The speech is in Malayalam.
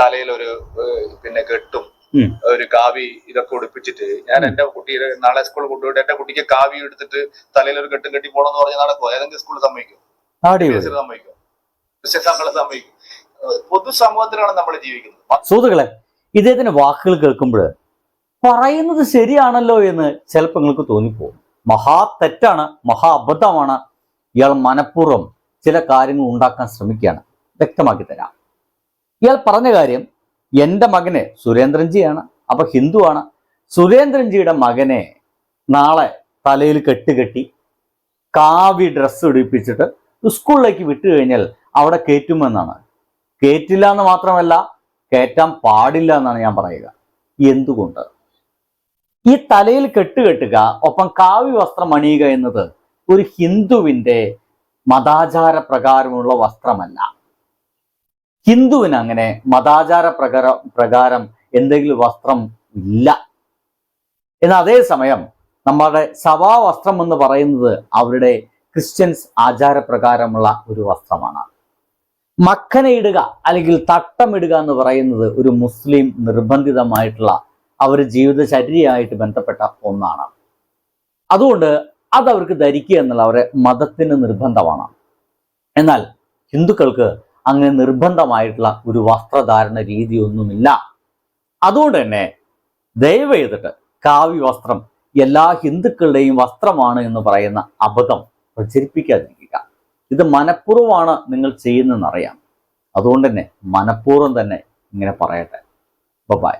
തലയിൽ ഒരു പിന്നെ കെട്ടും ഒരു കാവി ഇതൊക്കെ ഉടുപ്പിച്ചിട്ട് ഞാൻ എന്റെ കുട്ടിയെ നാളെ സ്കൂളിൽ കൊണ്ടുപോയിട്ട് എന്റെ കുട്ടിക്ക് കാവി എടുത്തിട്ട് തലയിൽ ഒരു കെട്ടും കെട്ടി പോണെന്ന് പറഞ്ഞാൽ നടക്കുമോ ഏതെങ്കിലും സ്കൂളിൽ സമ്മതിക്കും? സമ്മതിക്കും? സമ്മതിക്കും? പൊതുസമൂഹത്തിലാണ് നമ്മൾ ജീവിക്കുന്നത്. സുഹൃത്തുക്കളെ ഇദ്ദേഹത്തിന്റെ വാക്കുകൾ കേൾക്കുമ്പോൾ പറയുന്നത് ശരിയാണല്ലോ എന്ന് ചിലപ്പോൾ നിങ്ങൾക്ക് തോന്നിപ്പോകും. മഹാ തെറ്റാണ് മഹാ അബദ്ധമാണ്. ഇയാൾ മനഃപൂർവം ചില കാര്യങ്ങൾ ഉണ്ടാക്കാൻ ശ്രമിക്കുകയാണ്. വ്യക്തമാക്കി തരാം. ഇയാൾ പറഞ്ഞ കാര്യം എന്റെ മകനെ സുരേന്ദ്രൻജിയാണ് അപ്പൊ ഹിന്ദുവാണ്. സുരേന്ദ്രൻജിയുടെ മകനെ നാളെ തലയിൽ കെട്ടുകെട്ടി കാവി ഡ്രസ്സ് ഇടിപ്പിച്ചിട്ട് സ്കൂളിലേക്ക് വിട്ടു കഴിഞ്ഞാൽ അവിടെ കയറ്റുമെന്നാണ്. കയറ്റില്ല എന്ന് മാത്രമല്ല കയറ്റാൻ പാടില്ല എന്നാണ് ഞാൻ പറയുക. എന്തുകൊണ്ട്? ഈ തലയിൽ കെട്ടുകെട്ടുക ഒപ്പം കാവ്യ വസ്ത്രം അണിയുക എന്നത് ഒരു ഹിന്ദുവിന്റെ മതാചാര പ്രകാരമുള്ള വസ്ത്രമല്ല. ഹിന്ദുവിന് അങ്ങനെ മതാചാര പ്രകാര പ്രകാരം എന്തെങ്കിലും വസ്ത്രം ഇല്ല. എന്നാൽ അതേസമയം നമ്മുടെ സഭാവസ്ത്രം എന്ന് പറയുന്നത് അവരുടെ ക്രിസ്ത്യൻസ് ആചാരപ്രകാരമുള്ള ഒരു വസ്ത്രമാണ്. മക്കനയിടുക അല്ലെങ്കിൽ തട്ടമിടുക എന്ന് പറയുന്നത് ഒരു മുസ്ലിം നിർബന്ധിതമായിട്ടുള്ള അവർ ജീവിതചര്യയായിട്ട് ബന്ധപ്പെട്ട ഒന്നാണ്. അതുകൊണ്ട് അത് അവർക്ക് ധരിക്കുക എന്നുള്ള അവരെ മതത്തിന് നിർബന്ധമാണ്. എന്നാൽ ഹിന്ദുക്കൾക്ക് അങ്ങനെ നിർബന്ധമായിട്ടുള്ള ഒരു വസ്ത്രധാരണ രീതിയൊന്നുമില്ല. അതുകൊണ്ട് തന്നെ ദയവ് ചെയ്തിട്ട് കാവ്യ വസ്ത്രം എല്ലാ ഹിന്ദുക്കളുടെയും വസ്ത്രമാണ് എന്ന് പറയുന്ന അബദ്ധം പ്രചരിപ്പിക്കാതിരിക്കുക. ഇത് മനഃപൂർവമാണ് നിങ്ങൾ ചെയ്യുന്നതെന്നറിയാം അതുകൊണ്ട് തന്നെ മനഃപൂർവം തന്നെ ഇങ്ങനെ പറയട്ടെ. ബൈ